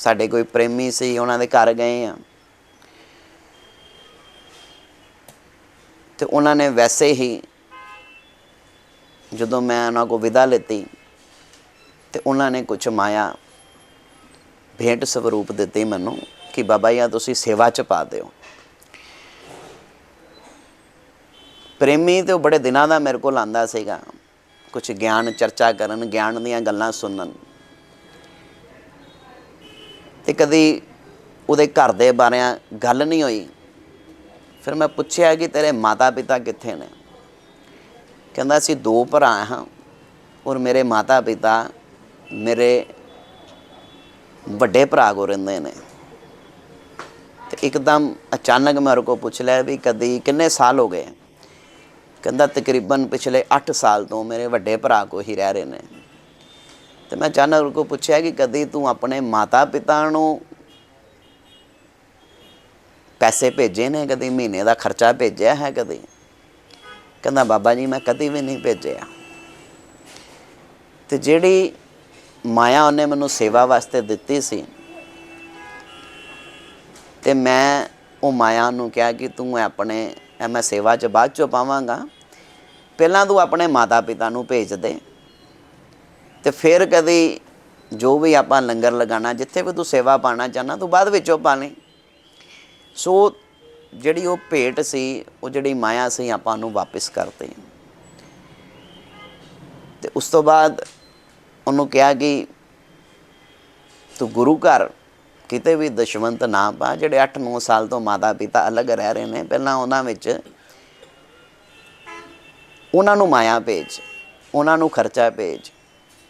ਸਾਡੇ ਕੋਈ ਪ੍ਰੇਮੀ ਸੀ, ਉਹਨਾਂ ਦੇ ਘਰ ਗਏ ਆ। ਤੇ ਉਹਨਾਂ ਨੇ ਵੈਸੇ ਹੀ ਜਦੋਂ ਮੈਂ ਉਹਨਾਂ ਕੋ ਵਿਦਾ ਲਿੱਤੀ ਤੇ ਉਹਨਾਂ ਨੇ ਕੁਝ ਮਾਇਆ ਭੇਂਟ ਸਵਰੂਪ ਦਿੱਤੀ ਮੈਨੂੰ ਕਿ ਬਾਬਾ ਜੀ ਤੁਸੀਂ ਸੇਵਾ ਚ ਪਾ ਦਿਓ। ਪ੍ਰੇਮੀ ਤੇ ਉਹ ਬੜੇ ਦਿਨਾਂ ਦਾ ਮੇਰੇ ਕੋਲ ਆਂਦਾ ਸੀਗਾ। ਕੁਝ ਗਿਆਨ ਚਰਚਾ ਕਰਨ, ਗਿਆਨ ਦੀਆਂ ਗੱਲਾਂ ਸੁਣਨ। ਤੇ ਕਦੀ ਉਹਦੇ ਘਰ ਦੇ ਬਾਰੇ ਗੱਲ ਨਹੀਂ ਹੋਈ। ਫਿਰ ਮੈਂ ਪੁੱਛਿਆ ਕਿ ਤੇਰੇ ਮਾਤਾ ਪਿਤਾ ਕਿੱਥੇ ਨੇ? ਕਹਿੰਦਾ, ਅਸੀਂ ਦੋ ਭਰਾ ਹਾਂ ਔਰ ਮੇਰੇ ਮਾਤਾ ਪਿਤਾ ਮੇਰੇ ਵੱਡੇ ਭਰਾ ਕੋ ਰਹਿੰਦੇ ਨੇ। ਤੇ ਇੱਕਦਮ ਅਚਾਨਕ ਮੈਂ ਉਹ ਕੋ ਪੁੱਛ ਲਿਆ ਵੀ ਕਦੀ ਕਿੰਨੇ ਸਾਲ ਹੋ ਗਏ? ਕਹਿੰਦਾ, ਤਕਰੀਬਨ ਪਿਛਲੇ 8 ਸਾਲ ਤੋਂ ਮੇਰੇ ਵੱਡੇ ਭਰਾ ਕੋ ਹੀ ਰਹਿ ਰਹੇ ਨੇ। ਤੇ ਮੈਂ ਅਚਾਨਕ ਉਹ ਕੋ ਪੁੱਛਿਆ ਕਿ ਕਦੀ ਤੂੰ ਆਪਣੇ ਮਾਤਾ ਪਿਤਾ ਨੂੰ ਪੈਸੇ ਭੇਜੇ ਨੇ? ਕਦੀ ਮਹੀਨੇ ਦਾ ਖਰਚਾ ਭੇਜਿਆ ਹੈ ਕਦੀ? ਕਹਿੰਦਾ, ਬਾਬਾ ਜੀ, ਮੈਂ ਕਦੀ ਵੀ ਨਹੀਂ ਭੇਜਿਆ। ਤੇ ਜਿਹੜੀ ਮਾਇਆ ਉਹਨੇ ਮੈਨੂੰ ਸੇਵਾ ਵਾਸਤੇ ਦਿੱਤੀ ਸੀ, ਤੇ ਮੈਂ ਉਹ ਮਾਇਆ ਨੂੰ ਕਿਹਾ ਕਿ ਤੂੰ ਆਪਣੇ ਮੈਂ ਸੇਵਾ 'ਚ ਬਾਅਦ 'ਚੋਂ ਪਾਵਾਂਗਾ। ਪਹਿਲਾਂ ਤੂੰ ਆਪਣੇ ਮਾਤਾ ਪਿਤਾ ਨੂੰ ਭੇਜ ਦੇ। ਤੇ ਫਿਰ ਕਦੀ ਜੋ ਵੀ ਆਪਾਂ ਲੰਗਰ ਲਗਾਣਾ ਜਿੱਥੇ ਵੀ ਤੂੰ ਸੇਵਾ ਪਾਣਾ ਚਾਹਨਾ ਤੂੰ ਬਾਅਦ ਵਿੱਚੋਂ ਪਾ ਲਈ। ਸੋ ਜਿਹੜੀ ਉਹ ਭੇਟ ਸੀ, ਉਹ ਜਿਹੜੀ ਮਾਇਆ ਸੀ, ਆਪਾਂ ਨੂੰ ਵਾਪਿਸ ਕਰਤੇ। ਤੇ ਉਸ ਤੋਂ ਬਾਅਦ ਉਹਨੂੰ ਕਿਹਾ ਕਿ ਤੂੰ ਗੁਰੂ ਘਰ ਕਿਤੇ ਵੀ ਦਸ਼ਵੰਤ ਨਾ ਪਾ, ਜਿਹੜੇ 8-9 ਸਾਲ ਤੋਂ ਮਾਤਾ ਪਿਤਾ ਅਲੱਗ ਰਹਿ ਰਹੇ ਨੇ, ਪਹਿਲਾਂ ਉਹਨਾਂ ਵਿੱਚ ਉਹਨਾਂ ਨੂੰ ਮਾਇਆ ਭੇਜ, ਉਹਨਾਂ ਨੂੰ ਖਰਚਾ ਭੇਜ।